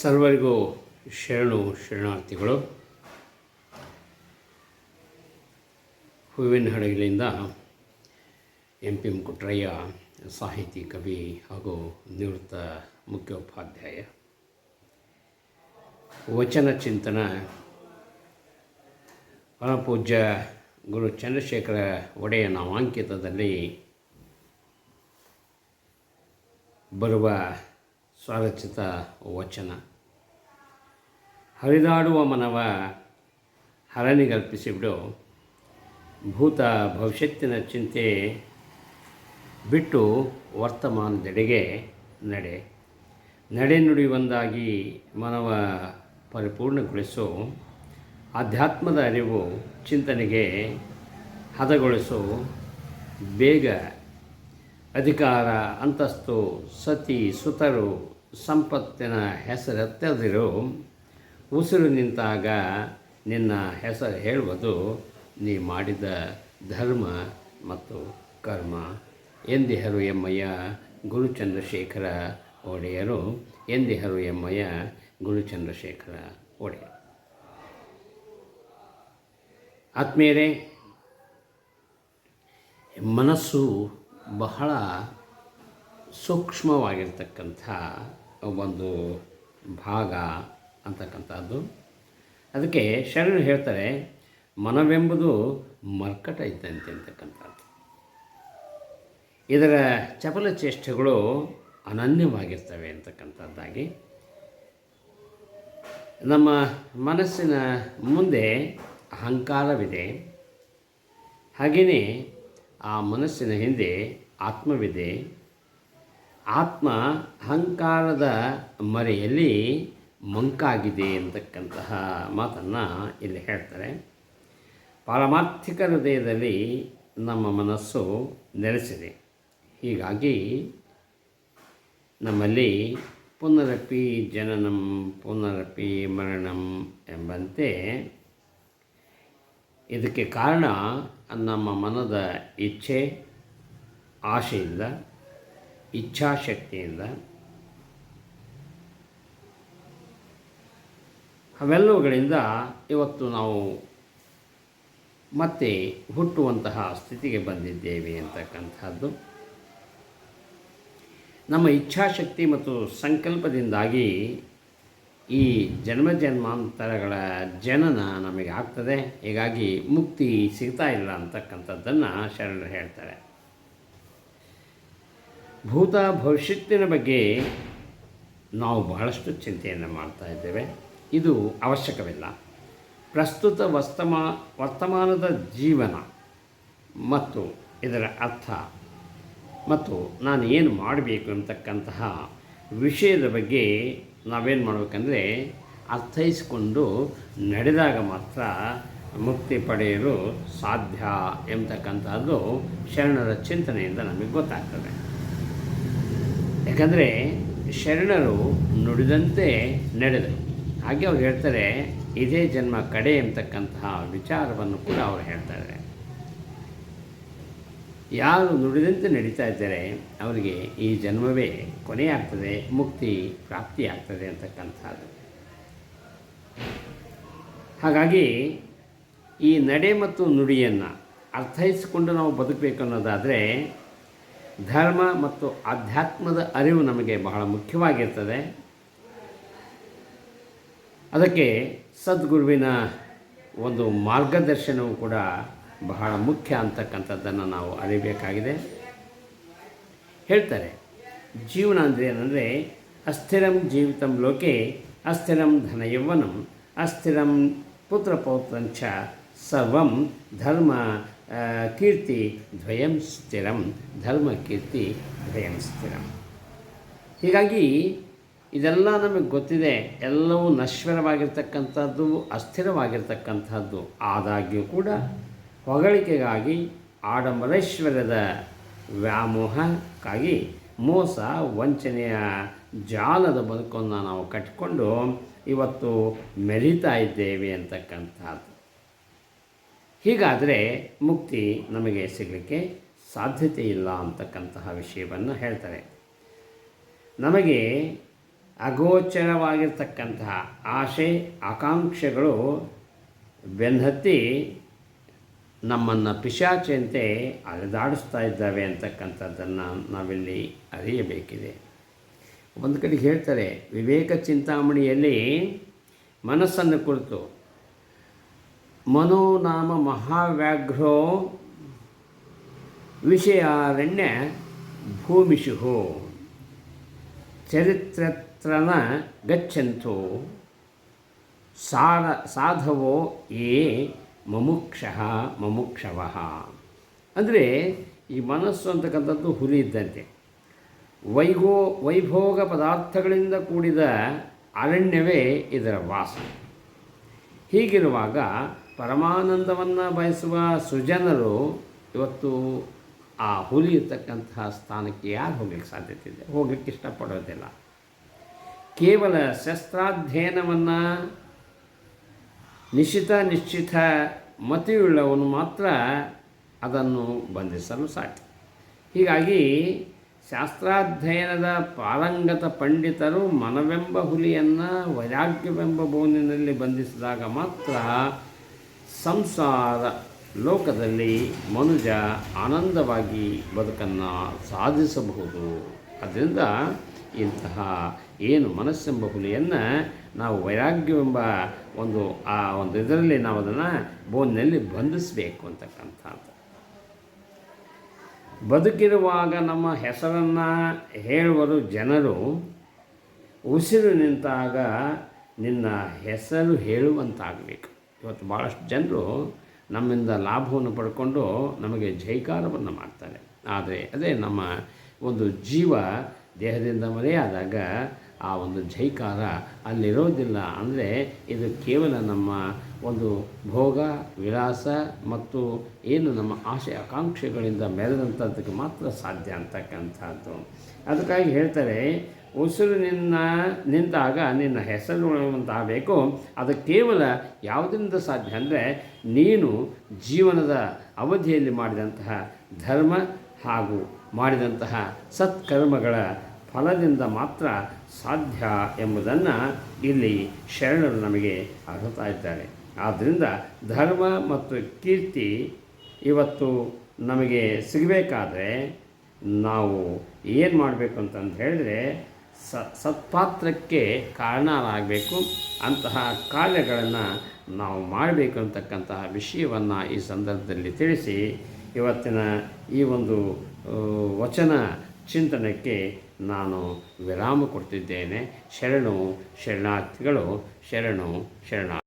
ಸರ್ವರಿಗೂ ಶರಣು ಶರಣಾರ್ಥಿಗಳು. ಹೂವಿನ ಹಡಗಲಿಂದ ಎಂ ಪಿ ಎಂ ಕುಟ್ರಯ್ಯ ಸಾಹಿತಿ, ಕವಿ ಹಾಗೂ ನಿವೃತ್ತ ಮುಖ್ಯೋಪಾಧ್ಯಾಯ. ವಚನ ಚಿಂತನ ಪರಮಪೂಜ್ಯ ಗುರು ಚಂದ್ರಶೇಖರ ಒಡೆಯ ನಾಮಾಂಕಿತದಲ್ಲಿ ಬರುವ ಸ್ವರಚಿತ ವಚನ. ಹರಿದಾಡುವ ಮನವ ಹರನಿಗಲ್ಪಿಸಿಬಿಡು ಭೂತ ಭವಿಷ್ಯತ್ತಿನ ಚಿಂತೆ ಬಿಟ್ಟು ವರ್ತಮಾನದೆಡೆಗೆ ನಡೆ. ನಡೆ ನುಡಿ ಒಂದಾಗಿ ಮನವ ಪರಿಪೂರ್ಣಗೊಳಿಸು. ಆಧ್ಯಾತ್ಮದ ಅರಿವು ಚಿಂತನೆಗೆ ಹದಗೊಳಿಸು. ಬೇಗ ಅಧಿಕಾರ, ಅಂತಸ್ತು, ಸತಿ, ಸುತರು, ಸಂಪತ್ತಿನ ಹೆಸರೆತ್ತದಿರು ಉಸಿರು ನಿಂತಾಗ ನಿನ್ನ ಹೆಸರು ಹೇಳುವುದು ನೀ ಮಾಡಿದ ಧರ್ಮ ಮತ್ತು ಕರ್ಮ. ಎಂದಿಹರು ಎಮ್ಮಯ್ಯ, ಗುರುಚಂದ್ರಶೇಖರ ಒಡೆಯರು. ಎಂದಿಹರು ಎಮ್ಮಯ್ಯ, ಗುರುಚಂದ್ರಶೇಖರ ಒಡೆಯರು. ಆತ್ಮೀಯರೇ, ಮನಸ್ಸು ಬಹಳ ಸೂಕ್ಷ್ಮವಾಗಿರ್ತಕ್ಕಂಥ ಒಂದು ಭಾಗ ಅಂತಕ್ಕಂಥದ್ದು. ಅದಕ್ಕೆ ಶರಣರು ಹೇಳ್ತಾರೆ, ಮನವೆಂಬುದು ಮರ್ಕಟ ಇದ್ದಂತೆ ಅಂತಕ್ಕಂಥದ್ದು. ಇದರ ಚಪಲ ಚೇಷ್ಟೆಗಳು ಅನನ್ಯವಾಗಿರ್ತವೆ ಅಂತಕ್ಕಂಥದ್ದಾಗಿ. ನಮ್ಮ ಮನಸ್ಸಿನ ಮುಂದೆ ಅಹಂಕಾರವಿದೆ. ಹಾಗೆಯೇ ಆ ಮನಸ್ಸಿನ ಹಿಂದೆ ಆತ್ಮವಿದೆ. ಆತ್ಮ ಅಹಂಕಾರದ ಮರೆಯಲ್ಲಿ ಮಂಕಾಗಿದೆ ಅಂತಕ್ಕಂತಹ ಮಾತನ್ನು ಇಲ್ಲಿ ಹೇಳ್ತಾರೆ. ಪಾರಮಾರ್ಥಿಕ ಹೃದಯದಲ್ಲಿ ನಮ್ಮ ಮನಸ್ಸು ನೆಲೆಸಿದೆ. ಹೀಗಾಗಿ ನಮ್ಮಲ್ಲಿ ಪುನರಪಿ ಜನನಂ, ಪುನರಪಿ ಮರಣಂ ಎಂಬಂತೆ ಇದಕ್ಕೆ ಕಾರಣ ನಮ್ಮ ಮನದ ಇಚ್ಛೆ, ಆಶೆಯಿಂದ, ಇಚ್ಛಾಶಕ್ತಿಯಿಂದ ಅವೆಲ್ಲವುಗಳಿಂದ ಇವತ್ತು ನಾವು ಮತ್ತೆ ಹುಟ್ಟುವಂತಹ ಸ್ಥಿತಿಗೆ ಬಂದಿದ್ದೇವೆ ಅಂತಕ್ಕಂಥದ್ದು. ನಮ್ಮ ಇಚ್ಛಾಶಕ್ತಿ ಮತ್ತು ಸಂಕಲ್ಪದಿಂದಾಗಿ ಈ ಜನ್ಮ ಜನ್ಮಾಂತರಗಳ ಜನನ ನಮಗೆ ಆಗ್ತದೆ. ಹೀಗಾಗಿ ಮುಕ್ತಿ ಸಿಗ್ತಾ ಇಲ್ಲ ಅಂತಕ್ಕಂಥದ್ದನ್ನು ಶರಣರು ಹೇಳ್ತಾರೆ. ಭೂತ ಭವಿಷ್ಯತ್ತಿನ ಬಗ್ಗೆ ನಾವು ಬಹಳಷ್ಟು ಚಿಂತೆಯನ್ನು ಮಾಡ್ತಾ ಇದ್ದೇವೆ. ಇದು ಅವಶ್ಯಕವಿಲ್ಲ. ಪ್ರಸ್ತುತ ವಸ್ತಮ, ವರ್ತಮಾನದ ಜೀವನ ಮತ್ತು ಇದರ ಅರ್ಥ ಮತ್ತು ನಾನು ಏನು ಮಾಡಬೇಕು ಅಂತಕ್ಕಂತಹ ವಿಷಯದ ಬಗ್ಗೆ ನಾವೇನು ಮಾಡಬೇಕಂದ್ರೆ ಅರ್ಥೈಸಿಕೊಂಡು ನಡೆದಾಗ ಮಾತ್ರ ಮುಕ್ತಿ ಪಡೆಯಲು ಸಾಧ್ಯ ಎಂಬತಕ್ಕಂಥದ್ದು ಶರಣರ ಚಿಂತನೆಯಿಂದ ನಮಗೆ ಗೊತ್ತಾಗ್ತದೆ. ಯಾಕಂದರೆ ಶರಣರು ನುಡಿದಂತೆ ನಡೆದರು. ಹಾಗೆ ಅವ್ರು ಹೇಳ್ತಾರೆ, ಇದೇ ಜನ್ಮ ಕಡೆ ಎಂಬತಕ್ಕಂತಹ ವಿಚಾರವನ್ನು ಕೂಡ ಅವರು ಹೇಳ್ತಾರೆ ಯಾರು ನುಡಿದಂತೆ ನಡೀತಾ ಇದ್ದಾರೆ ಅವರಿಗೆ ಈ ಜನ್ಮವೇ ಕೊನೆಯಾಗ್ತದೆ, ಮುಕ್ತಿ ಪ್ರಾಪ್ತಿಯಾಗ್ತದೆ ಅಂತಕ್ಕಂಥದ್ದು. ಹಾಗಾಗಿ ಈ ನಡೆ ಮತ್ತು ನುಡಿಯನ್ನು ಅರ್ಥೈಸಿಕೊಂಡು ನಾವು ಬದುಕಬೇಕು ಅನ್ನೋದಾದರೆ ಧರ್ಮ ಮತ್ತು ಆಧ್ಯಾತ್ಮದ ಅರಿವು ನಮಗೆ ಬಹಳ ಮುಖ್ಯವಾಗಿರ್ತದೆ. ಅದಕ್ಕೆ ಸದ್ಗುರುವಿನ ಒಂದು ಮಾರ್ಗದರ್ಶನವು ಕೂಡ ಬಹಳ ಮುಖ್ಯ ಅಂತಕ್ಕಂಥದ್ದನ್ನು ನಾವು ಅರಿಬೇಕಾಗಿದೆ. ಹೇಳ್ತಾರೆ, ಜೀವನ ಅಂದರೆ ಏನಂದರೆ, ಅಸ್ಥಿರಂ ಜೀವಿತಂ ಲೋಕೆ, ಅಸ್ಥಿರಂ ಧನ ಯೌವನಂ ಅಸ್ಥಿರಂ ಪುತ್ರ ಪೌತ್ರಂಚ ಸರ್ವಂ ಧರ್ಮ ಕೀರ್ತಿ ದ್ವಯಂ ಸ್ಥಿರಂ, ಧರ್ಮ ಕೀರ್ತಿ ದ್ವಯಂ ಸ್ಥಿರಂ. ಹೀಗಾಗಿ ಇದೆಲ್ಲ ನಮಗೆ ಗೊತ್ತಿದೆ, ಎಲ್ಲವೂ ನಶ್ವರವಾಗಿರ್ತಕ್ಕಂಥದ್ದು, ಅಸ್ಥಿರವಾಗಿರ್ತಕ್ಕಂಥದ್ದು ಆದಾಗ್ಯೂ ಕೂಡ. ಹೊಗಳಿಕೆಗಾಗಿ ಆಡಂಬರೇಶ್ವರ್ಯದ ವ್ಯಾಮೋಹಕ್ಕಾಗಿ ಮೋಸ ವಂಚನೆಯ ಜಾಲದ ಬದುಕನ್ನು ನಾವು ಕಟ್ಟಿಕೊಂಡು ಇವತ್ತು ಮೆರೀತಾ ಇದ್ದೇವೆ ಅಂತಕ್ಕಂಥದ್ದು. ಹೀಗಾದರೆ ಮುಕ್ತಿ ನಮಗೆ ಸಿಗಲಿಕ್ಕೆ ಸಾಧ್ಯತೆ ಇಲ್ಲ ಅಂತಕ್ಕಂತಹ ವಿಷಯವನ್ನು ಹೇಳ್ತಾರೆ. ನಮಗೆ ಅಗೋಚರವಾಗಿರ್ತಕ್ಕಂತಹ ಆಶೆ, ಆಕಾಂಕ್ಷೆಗಳು ಬೆನ್ನತ್ತಿ ನಮ್ಮನ್ನು ಪಿಶಾಚಿಯಂತೆ ಅಲೆದಾಡಿಸ್ತಾ ಇದ್ದಾವೆ ಅಂತಕ್ಕಂಥದ್ದನ್ನು ನಾವಿಲ್ಲಿ ಅರಿಯಬೇಕಿದೆ. ಒಂದು ಕಡೆ ಹೇಳ್ತಾರೆ, ವಿವೇಕ ಚಿಂತಾಮಣಿಯಲ್ಲಿ ಮನಸ್ಸನ್ನು ಕುರಿತು, ಮನೋನಾಮ ಮಹಾವ್ಯಾಘ್ರೋ ವಿಷಯಾರಣ್ಯ ಭೂಮಿಷು ಚರಿತ್ರತ್ರನ ಗಚ್ಚಂತು, ಸಾರ, ಸಾಧವೋ ಯೇ ಮಮುಕ್ಷಃ ಮಮುಕ್ಷವ. ಅಂದರೆ ಈ ಮನಸ್ಸು ಅಂತಕ್ಕಂಥದ್ದು ಹುಲಿ ಇದ್ದಂತೆ ವೈಭೋ ವೈಭೋಗ ಪದಾರ್ಥಗಳಿಂದ ಕೂಡಿದ ಅರಣ್ಯವೇ ಇದರ ವಾಸ. ಹೀಗಿರುವಾಗ ಪರಮಾನಂದವನ್ನು ಬಯಸುವ ಸುಜನರು ಇವತ್ತು ಆ ಹುಲಿ ಇರ್ತಕ್ಕಂತಹ ಸ್ಥಾನಕ್ಕೆ ಯಾರು ಹೋಗ್ಲಿಕ್ಕೆ ಸಾಧ್ಯತೆ ಇದೆ? ಹೋಗ್ಲಿಕ್ಕೆ ಇಷ್ಟಪಡೋದಿಲ್ಲ. ಕೇವಲ ಶಸ್ತ್ರಾಧ್ಯಯನವನ್ನು ನಿಶ್ಚಿತ ನಿಶ್ಚಿತ ಮತಿಯುಳ್ಳವನು ಮಾತ್ರ ಅದನ್ನು ಬಂಧಿಸಲು ಸಾಧ್ಯ. ಹೀಗಾಗಿ ಶಾಸ್ತ್ರಾಧ್ಯಯನದ ಪಾರಂಗತ ಪಂಡಿತರು ಮನವೆಂಬ ಹುಲಿಯನ್ನು ವೈರಾಗ್ಯವೆಂಬ ಬೋನಿನಲ್ಲಿ ಬಂಧಿಸಿದಾಗ ಮಾತ್ರ ಸಂಸಾರ ಲೋಕದಲ್ಲಿ ಮನುಜ ಆನಂದವಾಗಿ ಬದುಕನ್ನು ಸಾಧಿಸಬಹುದು. ಅದರಿಂದ ಇಂತಹ ಏನು ಮನಸ್ಸೆಂಬ ಹುಲಿಯನ್ನು ನಾವು ವೈರಾಗ್ಯವೆಂಬ ಒಂದು, ಆ ಒಂದು ಇದರಲ್ಲಿ ನಾವು ಅದನ್ನು ಬೋನಿನಲ್ಲಿ ಬಂಧಿಸಬೇಕು ಅಂತಕ್ಕಂಥದ್ದು ಬದುಕಿರುವಾಗ ನಮ್ಮ ಹೆಸರನ್ನು ಹೇಳುವರು ಜನರು, ಉಸಿರು ನಿಂತಾಗ ನಿನ್ನ ಹೆಸರು ಹೇಳುವಂತಾಗಬೇಕು. ಇವತ್ತು ಭಾಳಷ್ಟು ಜನರು ನಮ್ಮಿಂದ ಲಾಭವನ್ನು ಪಡ್ಕೊಂಡು ನಮಗೆ ಜೈಕಾರವನ್ನು ಮಾಡ್ತಾರೆ. ಆದರೆ ಅದೇ ನಮ್ಮ ಒಂದು ಜೀವ ದೇಹದಿಂದ ಮರೆಯಾದಾಗ ಆ ಒಂದು ಜೈಕಾರ ಅಲ್ಲಿರೋದಿಲ್ಲ. ಅಂದರೆ ಇದು ಕೇವಲ ನಮ್ಮ ಒಂದು ಭೋಗ ವಿಳಾಸ ಮತ್ತು ಏನು ನಮ್ಮ ಆಶೆ, ಆಕಾಂಕ್ಷೆಗಳಿಂದ ಮೆರೆದಂಥದ್ದಕ್ಕೆ ಮಾತ್ರ ಸಾಧ್ಯ ಅಂತಕ್ಕಂಥದ್ದು. ಅದಕ್ಕಾಗಿ ಹೇಳ್ತಾರೆ ಉಸಿರು ನಿನ್ನ ನಿಂತಾಗ ನಿನ್ನ ಹೆಸರು ಉಳಿಯುವಂತಾಗಬೇಕು. ಅದು ಕೇವಲ ಯಾವುದರಿಂದ ಸಾಧ್ಯ ಅಂದರೆ, ನೀನು ಜೀವನದ ಅವಧಿಯಲ್ಲಿ ಮಾಡಿದಂತಹ ಧರ್ಮ ಹಾಗೂ ಮಾಡಿದಂತಹ ಸತ್ಕರ್ಮಗಳ ಫಲದಿಂದ ಮಾತ್ರ ಸಾಧ್ಯ ಎಂಬುದನ್ನು ಇಲ್ಲಿ ಶರಣರು ನಮಗೆ ಅರ್ಹತಾ ಇದ್ದಾರೆ. ಆದ್ದರಿಂದ ಧರ್ಮ ಮತ್ತು ಕೀರ್ತಿ ಇವತ್ತು ನಮಗೆ ಸಿಗಬೇಕಾದ್ರೆ ನಾವು ಏನು ಮಾಡಬೇಕು ಅಂತಂದು ಹೇಳಿದ್ರೆ ಸ ಸತ್ಪಾತ್ರಕ್ಕೆ ಕಾರಣರಾಗಬೇಕು ಅಂತಹ ಕಾರ್ಯಗಳನ್ನು ನಾವು ಮಾಡಬೇಕು ಅಂತಕ್ಕಂತಹ ವಿಷಯವನ್ನು ಈ ಸಂದರ್ಭದಲ್ಲಿ ತಿಳಿಸಿ ಇವತ್ತಿನ ಈ ಒಂದು ವಚನ ಚಿಂತನಕ್ಕೆ ನಾನು ವಿರಾಮ ಕೊಡ್ತಿದ್ದೇನೆ. ಶರಣು ಶರಣಾರ್ಥಿಗಳು ಶರಣು ಶರಣ